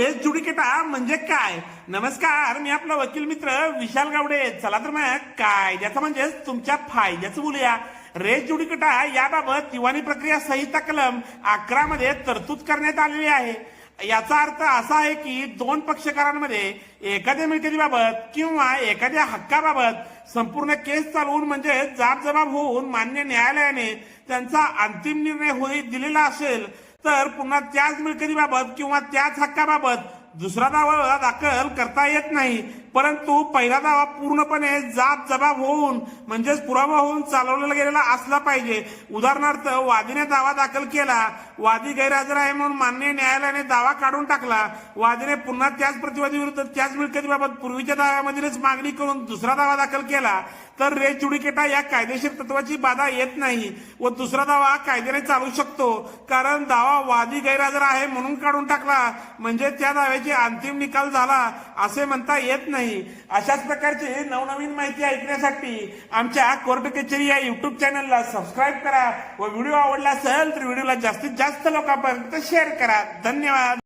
Race judicata म्हणजे काय? नमस्कार मी आपला वकील मित्र विशाल गावडे. चला तर मग कायद्याचं म्हणजेच तुमच्या फायद्याचं बोलूया. रेस जुडिकेटा याबाबत दिवाणी प्रक्रिया संहिता कलम अकरा मध्ये तरतूद करण्यात आलेली आहे. याचा अर्थ असा आहे की दोन पक्षकारांमध्ये एखाद्या मिळकतीबाबत किंवा एखाद्या हक्काबाबत संपूर्ण केस चालवून म्हणजे जाब जबाब होऊन मान्य न्यायालयाने त्यांचा अंतिम निर्णय होई दिलेला असेल तर पुन्हा त्याच मिळकतीबाबत किंवा त्याच हक्काबाबत दुसरा दावा दाखल करता येत नाही. परंतु पहिला दावा पूर्णपणे जाब जबाब होऊन म्हणजेच पुरावा होऊन चालवलेला गेलेला असला पाहिजे. उदाहरणार्थ वादीने दावा दाखल केला वादी गैरहजर आहे म्हणून मान्य न्यायालयाने दावा काढून टाकला. वादीने पुन्हा त्याच प्रतिवादी विरुद्ध त्याच मिळकतीबाबत पूर्वीच्या दाव्यामधीलच मागणी करून दुसरा दावा दाखल केला. तर रे जुडिकेटा या कायदेशीर तत्वाची बाधा येत नाही व दुसरा दावा कायद्याने चालू शकतो. कारण दावा वादी गैरहजर आहे म्हणून काढून टाकला. म्हणजे त्या दाव्याचे अंतिम निकाल झाला असे म्हणता येत नाही. अशाच प्रकारची नवनवीन माहिती ऐकण्यासाठी आमच्या कोर्ट कचेरी या युट्यूब चॅनलला सबस्क्राईब करा व व्हिडिओ आवडला असेल तर व्हिडिओला जास्तीत जास्त जास्त लोकांपर्यंत शेअर करा. धन्यवाद.